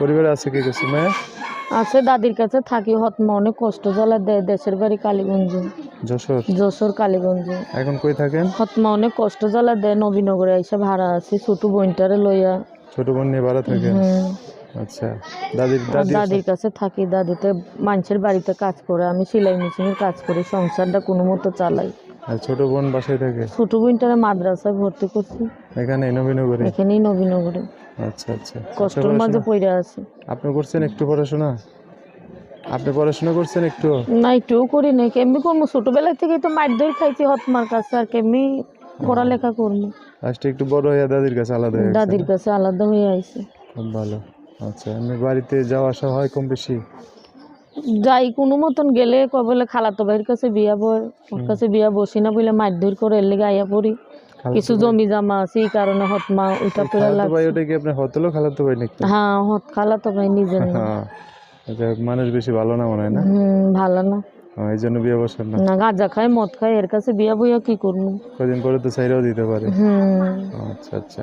পরিবারে আছে কে কে সুমাইয়া আছে দাদির কাছে থাকি হতমা অনেক কষ্ট জ্বালা দেয় দেশের বাড়ি কালীগঞ্জ। যশোর? যশোর কালীগঞ্জ। এখন কই থাকেন? হতমা অনেক কষ্ট জ্বালা দেয় নবীনগরে এসে ভাড়া আছি ছোট বোনটারে লইয়া। ছোট বোন নিয়ে ভাড়া থাকেন? আচ্ছা। দাদির দাদির কাছে থাকি দাদিতে মানুষের বাড়িতে কাজ করে আমি সেলাই মেশিনের কাজ করি সংসারটা কোনো মতো চালাই। আর ছোট বোন বাসায় থাকে? ছোট বোনটারে মাদ্রাসায় ভর্তি করছি। এখানে নবীনগরে? এখানেই নবীনগরে। আচ্ছা আচ্ছা। কষ্টের মাঝে পড়ে আছি। আপনি করছেন একটু পড়াশোনা? আপনি পড়াশোনা করছেন একটু? না একটুও করি নাই। কেমনি করব? ছোটবেলা থেকে তো মার দই খাইছি হতমার কাছে আর কেমনি পড়ালেখা করব। লাস্টে একটু বড় হয়ে দাদির কাছে আলাদা হয়ে। দাদির কাছে আলাদা হয়ে আইছে। খুব ভালো। আচ্ছা এমনি বাড়িতে যাওয়া আসা হয় কম বেশি? যাই কোনো মতন গেলে কবলে খালাতো ভাইয়ের কাছে বিয়া বয় ওর কাছে বিয়া বসি না বলে মার ধর করে এর লেগে আইয়া পড়ি। কিছু জমি জামা আছে এই কারণে হতমা উঠা পড়া খালাতো ভাই ওটা কি আপনার হতলো খালাতো ভাই নাকি? হ্যাঁ হত খালাতো ভাই নিজের না হ্যাঁ আচ্ছা মানুষ বেশি ভালো না মনে হয় না? হুম ভালো না। হ্যাঁ, এই জন্য বিয়ে না। না গাঁজা খায় মদ খায় এর কাছে বিয়া বইয়া কি করব? কদিন পরে তো দিতে পারে। হুম। আচ্ছা আচ্ছা।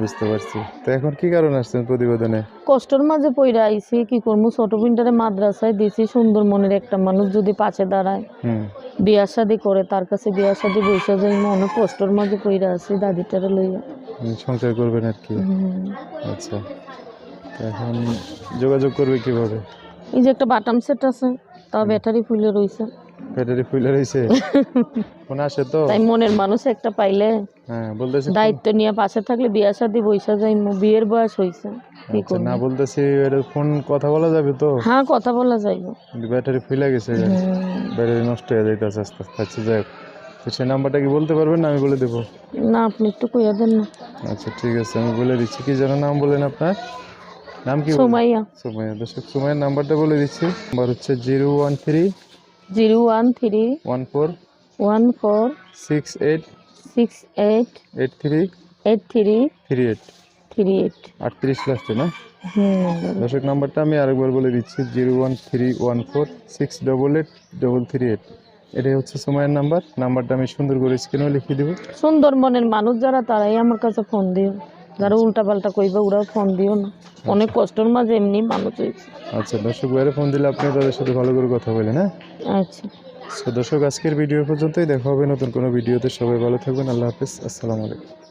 বুঝতে পারছি। তো এখন কি কারণ আসছেন প্রতিবেদনে? কষ্টর মাঝে পইরা আইছি কি করব? ছোট বোনটারে মাদ্রাসায় দিছি সুন্দর মনের একটা মানুষ যদি পাশে দাঁড়ায়। হুম। বিয়া শাদি করে তার কাছে বিয়া শাদি বৈশা যাই অনেক কষ্টর মাঝে পইরা আছি দাদিটারে লইয়া। উনি সংসার করবেন আর কি? আচ্ছা। এখন যোগাযোগ করবে কীভাবে? এই যে একটা বাটাম সেট আছে তাও ব্যাটারি ফুলে রইছে। ব্যাটারি ফুলে রয়েছে ফোন আসে তো। তাই মনের মানুষ একটা পাইলে হ্যাঁ বলতেছি দায়িত্ব নিয়ে পাশে থাকলে বিয়া শাদি বৈশা যাই বিয়ের বয়স হইছে। আচ্ছা, না বলতেছি এটা ফোন কথা বলা যাবে তো? হ্যাঁ কথা বলা যাইব। ব্যাটারি ফুলে গেছে। ব্যাটারি নষ্ট হয়ে যাইতেছে আস্তে আস্তে। আচ্ছা যাই। তো সেই নাম্বারটা কি বলতে পারবেন না আমি বলে দেবো? না আপনি একটু কইয়া দেন না। আচ্ছা ঠিক আছে আমি বলে দিচ্ছি। কি যেন নাম বলেন আপনার? নাম কি? সুমাইয়া। সুমাইয়া। দর্শক সুমাইয়ের নাম্বারটা বলে দিচ্ছি। নাম্বার হচ্ছে zero one three zero one three one four one four six eight six eight eight three eight three three eight three eight. আটত্রিশ লাস্টে না? দর্শক নাম্বারটা আমি আরেকবার বলে দিচ্ছি zero one three one four six double eight double three eight এটাই হচ্ছে সময়ের নাম্বার। নাম্বারটা আমি সুন্দর করে স্ক্রিনেও লিখিয়ে দেবো। সুন্দর মনের মানুষ যারা তারাই আমার কাছে ফোন দিও। যারা উল্টা পাল্টা কইবে ওরাও ফোন দিও না। অনেক কষ্টের মাঝে এমনি মানুষ হয়েছে। আচ্ছা দর্শক বাইরে ফোন দিলে আপনি তাদের সাথে ভালো করে কথা বলেন হ্যাঁ? আচ্ছা। তো দর্শক আজকের ভিডিও পর্যন্তই। দেখা হবে নতুন কোনো ভিডিওতে সবাই ভালো থাকবেন। আল্লাহ হাফিজ। আসসালামু আলাইকুম।